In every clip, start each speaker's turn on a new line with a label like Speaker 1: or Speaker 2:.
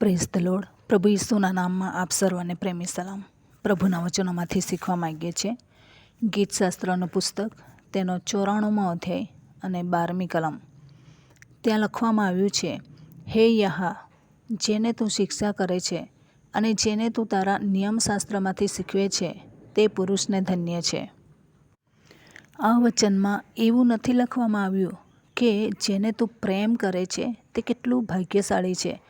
Speaker 1: Praise the load પ્રભુ ઈસુના નામમાં આપ સર્વને પ્રેમી સલામ. પ્રભુના વચનોમાંથી શીખવા માગીએ છીએ. ગીતશાસ્ત્રનું પુસ્તક, તેનો ચોરાણુંમો અધ્યાય અને બારમી કલમ. ત્યાં લખવામાં આવ્યું છે, હે યહા, જેને તું શિક્ષા કરે છે અને જેને તું તારા નિયમશાસ્ત્રમાંથી શીખવે છે, તે પુરુષને ધન્ય છે. આ વચનમાં એવું નથી લખવામાં આવ્યું કે જેને તું પ્રેમ કરે છે, તે કેટલું ભાગ્યશાળી છે.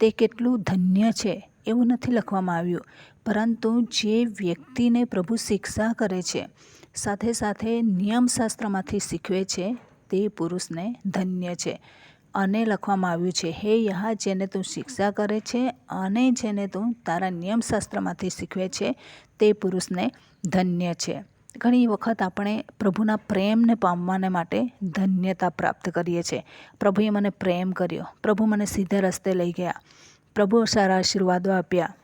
Speaker 1: તે કેટલું ધન્ય છે એવું નથી લખવામાં આવ્યું. પરંતુ જે વ્યક્તિને પ્રભુ શિક્ષા કરે છે, સાથે સાથે નિયમશાસ્ત્રમાંથી શીખવે છે, તે પુરુષને ધન્ય છે. અને લખવામાં આવ્યું છે, હે યહા, જેને તું શિક્ષા કરે છે અને જેને તું તારા નિયમશાસ્ત્રમાંથી શીખવે છે, તે પુરુષને ધન્ય છે. ઘણી વખત આપણે પ્રભુના પ્રેમને પામવાને માટે ધન્યતા પ્રાપ્ત કરીએ છીએ. પ્રભુએ મને પ્રેમ કર્યો. પ્રભુ મને સીધે રસ્તે લઈ ગયા. પ્રભુ સારા આશીર્વાદો આપ્યા.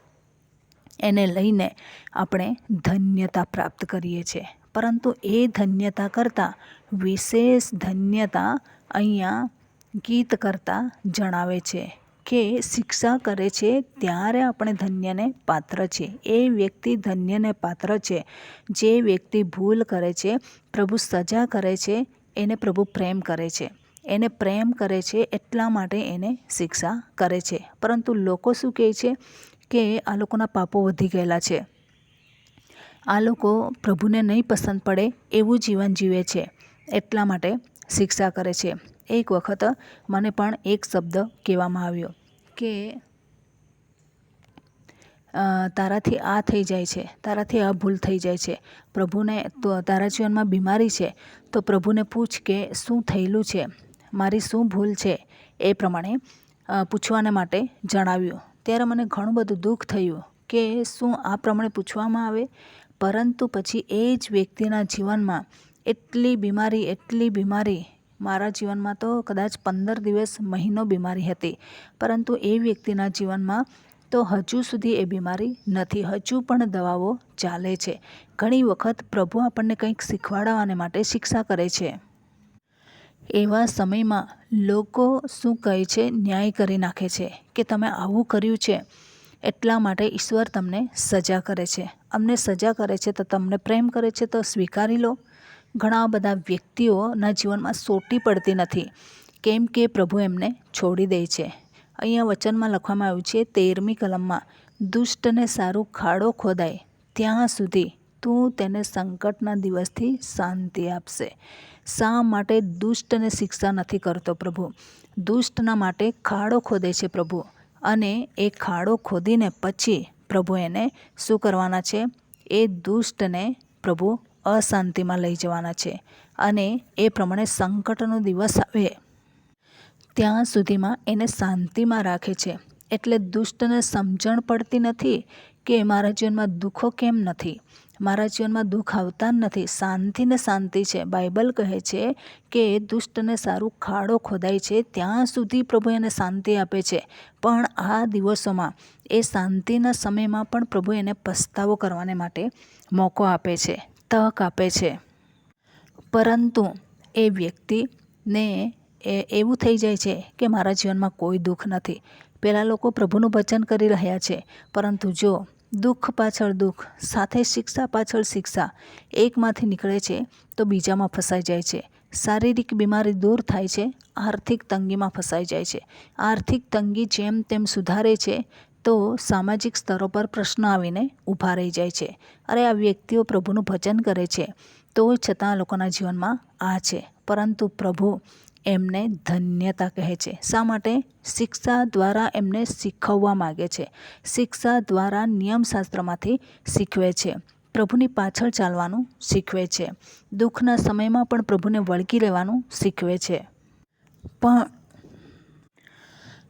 Speaker 1: એને લઈને આપણે ધન્યતા પ્રાપ્ત કરીએ છીએ. પરંતુ એ ધન્યતા કરતાં, વિશેષ ધન્યતા અહીંયા ગીત કરતાં જણાવે છે. કે શિક્ષા કરે છે ત્યારે આપણે ધન્યને પાત્ર છે. એ વ્યક્તિ ધન્યને પાત્ર છે. જે વ્યક્તિ ભૂલ કરે છે, પ્રભુ સજા કરે છે, એને પ્રભુ પ્રેમ કરે છે. એને પ્રેમ કરે છે એટલા માટે એને શિક્ષા કરે છે. પરંતુ લોકો શું કહે છે કે આ લોકોના પાપો વધી ગયેલા છે. આ લોકો પ્રભુને નહીં પસંદ પડે એવું જીવન જીવે છે. એટલા માટે શિક્ષા કરે છે. એક વખત મને પણ એક શબ્દ કહેવામાં આવ્યો કે તારાથી આ થઈ જાય છે, તારાથી આ ભૂલ થઈ જાય છે. પ્રભુને તો તારા જીવનમાં બીમારી છે, તો પ્રભુને પૂછ કે શું થયેલું છે, મારી શું ભૂલ છે, એ પ્રમાણે પૂછવાને માટે જણાવ્યું. ત્યારે મને ઘણું બધું દુઃખ થયું કે શું આ પ્રમાણે પૂછવામાં આવે? પરંતુ પછી એ જ વ્યક્તિના જીવનમાં એટલી બીમારી એટલી બીમારી મારા જીવનમાં તો કદાચ પંદર દિવસ મહિનો બીમારી હતી, પરંતુ એ વ્યક્તિના જીવનમાં તો હજુ સુધી એ બીમારી નથી. હજુ પણ દવાઓ ચાલે છે. ઘણી વખત પ્રભુ આપણને કંઈક શીખવાડવાને માટે શિક્ષા કરે છે. એવા સમયમાં લોકો શું કહે છે? ન્યાય કરી નાખે છે કે તમે આવું કર્યું છે, એટલા માટે ઈશ્વર તમને સજા કરે છે. અમને સજા કરે છે તો તમને પ્રેમ કરે છે તો સ્વીકારી લો. ઘણા બધા વ્યક્તિઓના જીવનમાં સોટી પડતી નથી. કેમ કે પ્રભુ એમને છોડી દે છે. અહીંયા વચનમાં લખવામાં આવ્યું છે, તેરમી કલમમાં, દુષ્ટને સારું ખાડો ખોદાય. ત્યાં સુધી તું તેને સંકટના દિવસથી શાંતિ આપશે. શા માટે દુષ્ટને શિક્ષા નથી કરતો પ્રભુ? દુષ્ટના માટે ખાડો ખોદે છે પ્રભુ. અને એ ખાડો ખોદીને પછી પ્રભુ એને શું કરવાના છે? એ દુષ્ટને પ્રભુ અશાંતિમાં લઈ જવાના છે અને એ પ્રમાણે સંકટનો દિવસ આવે. ત્યાં સુધીમાં એને શાંતિમાં રાખે છે. એટલે દુષ્ટને સમજણ પડતી નથી કે મારા જીવનમાં દુઃખો કેમ નથી? મારા જીવનમાં દુઃખ આવતા નથી. શાંતિને શાંતિ છે. બાઇબલ કહે છે કે દુષ્ટને સારું ખાડો ખોદાય છે. ત્યાં સુધી પ્રભુ એને શાંતિ આપે છે. પણ આ દિવસોમાં એ શાંતિના સમયમાં પણ પ્રભુ એને પસ્તાવો કરવાને માટે મોકો આપે છે. તક આપે છે. પરંતુ એ વ્યક્તિને એ એવું થઈ જાય છે કે મારા જીવનમાં કોઈ દુઃખ નથી. પહેલાં લોકો પ્રભુનું ભજન કરી રહ્યા છે. પરંતુ જો દુઃખ પાછળ દુઃખ, સાથે શિક્ષા પાછળ શિક્ષા એકમાંથી નીકળે છે, તો બીજામાં ફસાઈ જાય છે. શારીરિક બીમારી દૂર થાય છે, આર્થિક તંગીમાં ફસાઈ જાય છે. આર્થિક તંગી જેમ તેમ સુધારે છે તો સામાજિક સ્તરો પર પ્રશ્ન આવીને ઊભા રહી જાય છે. અરે, આ વ્યક્તિઓ પ્રભુનું ભજન કરે છે. તો છતાં લોકોના જીવનમાં આ છે. પરંતુ પ્રભુ એમને ધન્યતા કહે છે. શા માટે? શિક્ષા દ્વારા એમને શીખવવા માગે છે. શિક્ષા દ્વારા નિયમશાસ્ત્રમાંથી શીખવે છે. પ્રભુની પાછળ ચાલવાનું શીખવે છે. દુઃખના સમયમાં પણ પ્રભુને વળગી રહેવાનું શીખવે છે. પણ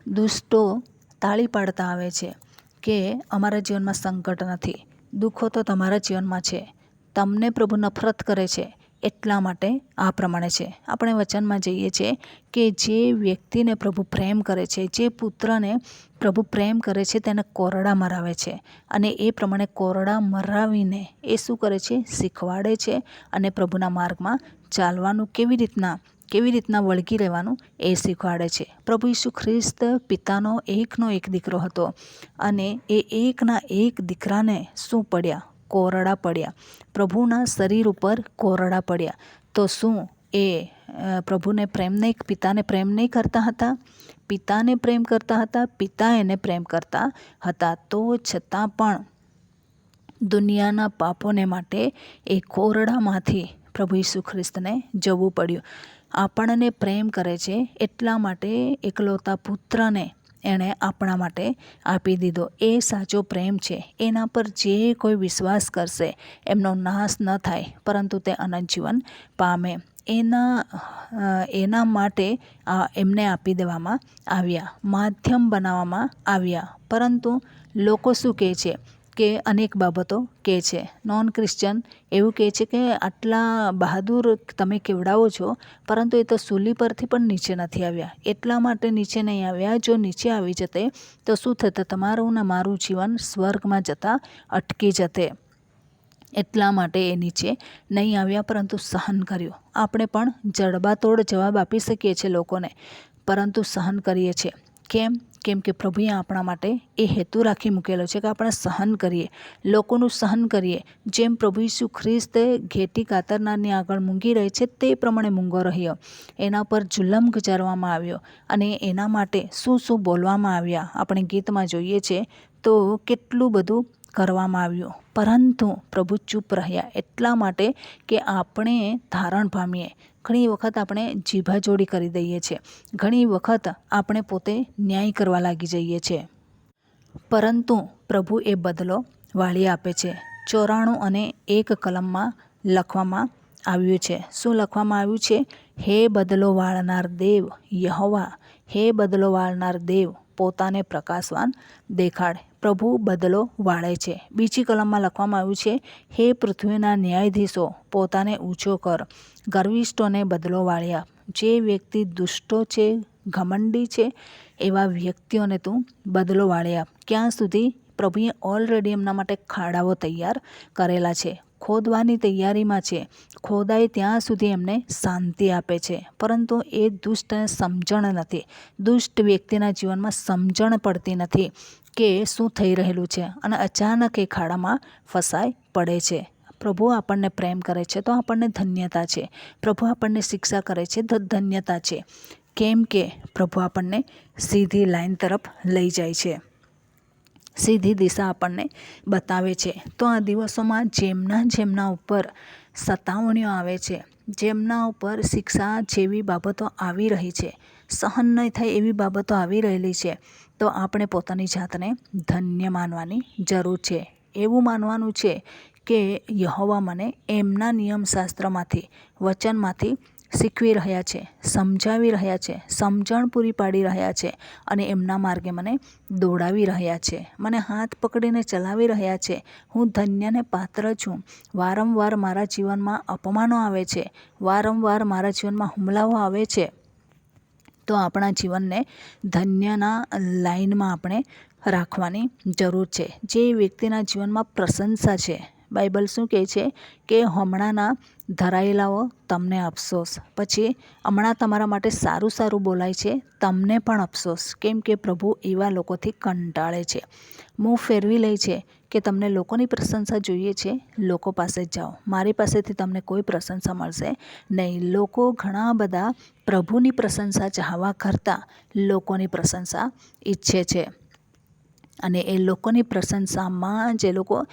Speaker 1: દુષ્ટો તાળી પાડતા આવે છે કે અમારા જીવનમાં સંકટ નથી. દુઃખો તો તમારા જીવનમાં છે. તમને પ્રભુ નફરત કરે છે. એટલા માટે આ પ્રમાણે છે. આપણે વચનમાં જઈએ છીએ કે જે વ્યક્તિને પ્રભુ પ્રેમ કરે છે, જે પુત્રને પ્રભુ પ્રેમ કરે છે, તેને કોરડા મરાવે છે. અને એ પ્રમાણે કોરડા મરાવીને એ શું કરે છે? શીખવાડે છે અને પ્રભુના માર્ગમાં ચાલવાનું કેવી રીતના કેવી રીતના વળગી રહેવાનું એ શીખવાડે છે. પ્રભુ ઈસુ ખ્રિસ્ત પિતાનો એકનો એક દીકરો હતો અને એ એકના એક દીકરાને શું પડ્યા? કોરડા પડ્યા. પ્રભુના શરીર ઉપર કોરડા પડ્યા. તો શું એ પ્રભુને પ્રેમ નહીં, પિતાને પ્રેમ નહીં કરતા હતા? પિતાને પ્રેમ કરતા હતા, પિતા એને પ્રેમ કરતા હતા. તો છતાં પણ દુનિયાના પાપોને માટે એ કોરડામાંથી પ્રભુ ઈસુ ખ્રિસ્તને જવું પડ્યું. આપણને પ્રેમ કરે છે, એટલા માટે એકલૌતા પુત્રને એણે આપણા માટે આપી દીધો. એ સાચો પ્રેમ છે. એના પર જે કોઈ વિશ્વાસ કરશે, એમનો નાશ ન થાય, પરંતુ તે અનંત જીવન પામે. એના એના માટે એમને આપી દેવામાં આવ્યા. માધ્યમ બનાવવામાં આવ્યા. પરંતુ લોકો શું કહે છે? કે અનેક બાબતો કહે છે. નોન ક્રિશ્ચન એવું કહે છે કે આટલા બહાદુર તમે કેવડાવો છો, પરંતુ એ તો સૂલી પરથી પણ નીચે નથી આવ્યા. એટલા માટે નીચે નહીં આવ્યા. જો નીચે આવી જતે, તો શું થતે? તમારું ને મારું જીવન સ્વર્ગમાં જતાં અટકી જતે. એટલા માટે એ નીચે નહીં આવ્યા, પરંતુ સહન કર્યું. આપણે પણ જડબાતોડ જવાબ આપી શકીએ છીએ લોકોને, પરંતુ સહન કરીએ છીએ. કેમ? કેમ કે પ્રભુએ આપણા માટે એ હેતુ રાખી મૂકેલો છે કે આપણે સહન કરીએ, લોકોનું સહન કરીએ. જેમ પ્રભુ ઈસુ ખ્રિસ્ત ઘેટી કાતરનારની આગળ મૂંગી રહે છે, તે પ્રમાણે મૂંગો રહ્યો. એના પર જુલમ ગુજારવામાં આવ્યો અને એના માટે શું શું બોલવામાં આવ્યા આપણે ગીતમાં જોઈએ છે. તો કેટલું બધું કરવામાં આવ્યું. પરંતુ પ્રભુ ચૂપ રહ્યા એટલા માટે કે આપણે ધારણ પામીએ. ઘણી વખત આપણે જીભાજોડી કરી દઈએ છીએ. ઘણી વખત આપણે પોતે ન્યાય કરવા લાગી જઈએ છીએ. પરંતુ પ્રભુ એ બદલો વાળી આપે છે. ચોરાણું અને એક કલમમાં લખવામાં આવ્યું છે. શું લખવામાં આવ્યું છે? હે બદલો વાળનાર દેવ, યહવા, હે બદલો વાળનાર દેવ, પોતાને પ્રકાશવાન દેખાડ. પ્રભુ બદલો વાળે છે. બીજી કલમમાં લખવામાં આવ્યું છે, હે પૃથ્વીના ન્યાયાધીશો, પોતાને ઊંચો કર. ગર્વિષ્ઠોને બદલો વાળ્યા. જે વ્યક્તિ દુષ્ટો છે, ઘમંડી છે, એવા વ્યક્તિઓને તું બદલો વાળ્યા. ક્યાં સુધી? પ્રભુએ ઓલરેડી એમના માટે ખાડાઓ તૈયાર કરેલા છે. ખોદવાની તૈયારીમાં છે. ખોદાય ત્યાં સુધી એમને શાંતિ આપે છે. પરંતુ એ દુષ્ટને સમજણ નથી. દુષ્ટ વ્યક્તિના જીવનમાં સમજણ પડતી નથી. કે શું થઈ રહેલું છે અને અચાનક એ ખાડામાં ફસાઈ પડે છે. પ્રભુ આપણને પ્રેમ કરે છે તો આપણને ધન્યતા છે. પ્રભુ આપણને શિક્ષા કરે છે તો ધન્યતા છે. કેમ કે પ્રભુ આપણને સીધી લાઈન તરફ લઈ જાય છે. સીધી દિશા આપણને બતાવે છે. તો આ દિવસોમાં જેમના જેમના ઉપર સતાવણીઓ આવે છે, જેમના ઉપર શિક્ષા જેવી બાબતો આવી રહી છે, સહન નહીં થાય એવી બાબતો આવી રહેલી છે તો આપણે પોતાની જાતને ધન્ય માનવાની જરૂર છે. એવું માનવાનું છે કે યહોવા મને એમના નિયમશાસ્ત્રમાંથી, વચનમાંથી શીખવી રહ્યા છે, સમજાવી રહ્યા છે, સમજણ પૂરી પાડી રહ્યા છે અને એમના માર્ગે મને દોડાવી રહ્યા છે. મને હાથ પકડીને ચલાવી રહ્યા છે. હું ધન્યને પાત્ર છું. વારંવાર મારા જીવનમાં અપમાનો આવે છે. વારંવાર મારા જીવનમાં હુમલાઓ આવે છે. તો આપણા જીવનને ધન્યના લાઈનમાં આપણે રાખવાની જરૂર છે. જે વ્યક્તિના જીવનમાં પ્રશંસા છે બાઇબલ શું કહે છે કે હમણાંના ધરાયેલાઓ તમને અફસોસ. પછી, હમણાં તમારા માટે સારું સારું બોલાય છે, તમને પણ અફસોસ. કેમ કે પ્રભુ એવા લોકોથી કંટાળે છે. મું ફેરવી લે છે કે તમને લોકોની પ્રશંસા જોઈએ છે, લોકો પાસે જાઓ. મારી પાસેથી તમને કોઈ પ્રશંસા મળશે નહીં. લોકો ઘણા બધા પ્રભુની પ્રશંસા ચાહવા કરતાં લોકોની પ્રશંસા ઈચ્છે છે. અને એ લોકોની પ્રશંસામાં જે લોકો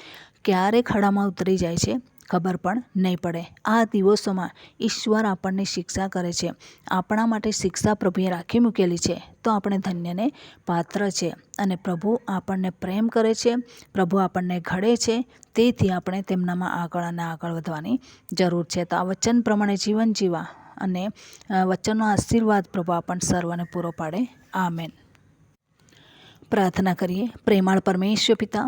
Speaker 1: ક્યારે ખડામાં ઉતરી જાય છે? ખબર પણ નહીં પડે. આ દિવસોમાં ઈશ્વર આપણને શિક્ષા કરે છે. આપણા માટે શિક્ષા પ્રભુએ રાખી મૂકેલી છે. તો આપણે ધન્યને પાત્ર છે. અને પ્રભુ આપણને પ્રેમ કરે છે. પ્રભુ આપણને ઘડે છે. તેથી આપણે તેમનામાં આગળ અને આગળ વધવાની જરૂર છે. તો આ વચન પ્રમાણે જીવન જીવા અને વચનનો આશીર્વાદ પ્રભુ આપણને સર્વને પૂરો પાડે. આમેન. પ્રાર્થના કરીએ. પ્રેમાળ પરમેશ્વર પિતા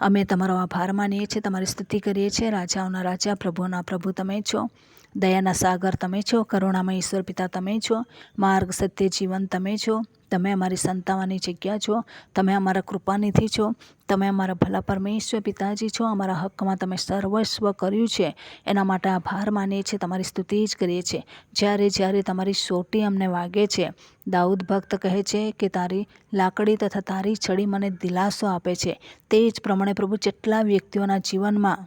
Speaker 1: અમે તમારો આભાર માનીએ છીએ, તમારી સ્તુતિ કરીએ છીએ. રાજાઓના રાજા, પ્રભુના પ્રભુ તમે છો. દયાના સાગર તમે છો. કરુણામય ઈશ્વર પિતા તમે છો. માર્ગ સત્ય જીવન તમે છો. તમે અમારી સંતાવાની જગ્યા છો, તમે અમારા કૃપાનિધિ છો, તમે અમારા ભલા પરમેશ્વર પિતાજી છો, અમારા હકમાં તમે સર્વસ્વ કર્યું છે. એના માટે આભાર માનીએ છીએ, તમારી સ્તુતિ જ કરીએ છીએ. જ્યારે જ્યારે તમારી સોટી અમને વાગે છે, દાઉદ ભક્ત કહે છે કે, તારી લાકડી તથા તારી છડી મને દિલાસો આપે છે. તે જ પ્રમાણે પ્રભુ, જેટલા વ્યક્તિઓના જીવનમાં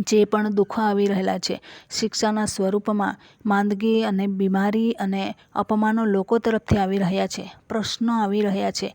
Speaker 1: જે પણ દુઃખો આવી રહેલા છે. શિક્ષાના સ્વરૂપમાં માંદગી અને બીમારી અને અપમાનો લોકો તરફથી આવી રહ્યા છે. પ્રશ્નો આવી રહ્યા છે.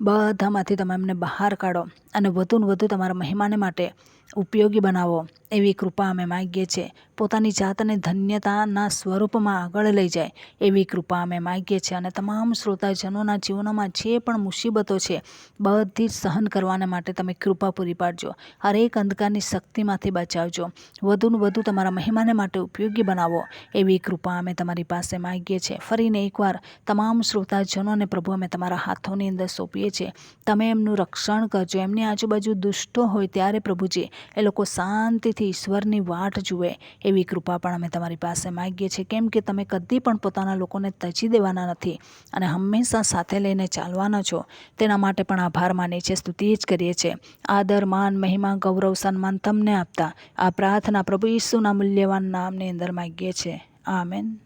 Speaker 1: બધામાંથી તમે એમને બહાર કાઢો અને વધુને વધુ તમારા મહેમાને માટે ઉપયોગી બનાવો, એવી કૃપા અમે માગીએ છીએ. પોતાની જાતને ધન્યતાના સ્વરૂપમાં આગળ લઈ જાય, એવી કૃપા અમે માગીએ છીએ. અને તમામ શ્રોતાજનોના જીવનોમાં જે પણ મુસીબતો છે, બધી જ સહન કરવાને માટે તમે કૃપા પૂરી પાડજો. હરેક અંધકારની શક્તિમાંથી બચાવજો. વધુને વધુ તમારા મહેમાને માટે ઉપયોગી બનાવો, એવી કૃપા અમે તમારી પાસે માગીએ છીએ. ફરીને એકવાર તમામ શ્રોતાજનોને પ્રભુ અમે તમારા હાથોની અંદર સોંપીએ છીએ. તમે એમનું રક્ષણ કરજો. એમની આજુબાજુ દુષ્ટો હોય ત્યારે પ્રભુજી એ લોકો શાંતિથી ઈશ્વરની વાટ જુએ એવી કૃપા પણ અમે તમારી પાસે માગીએ છીએ. કેમ કે તમે કદી પણ પોતાના લોકોને તજી દેવાના નથી અને હંમેશા સાથે લઈને ચાલવાના છો. તેના માટે પણ આભાર માનીએ છીએ. સ્તુતિ જ કરીએ છીએ. આદર, માન, મહિમા, ગૌરવ, સન્માન તમને આપતા આ પ્રાર્થના પ્રભુ ઈસુના મૂલ્યવાન નામની અંદર માગીએ છીએ. Amen.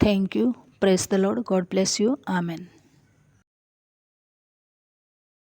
Speaker 1: Thank you praise the Lord God bless you amen.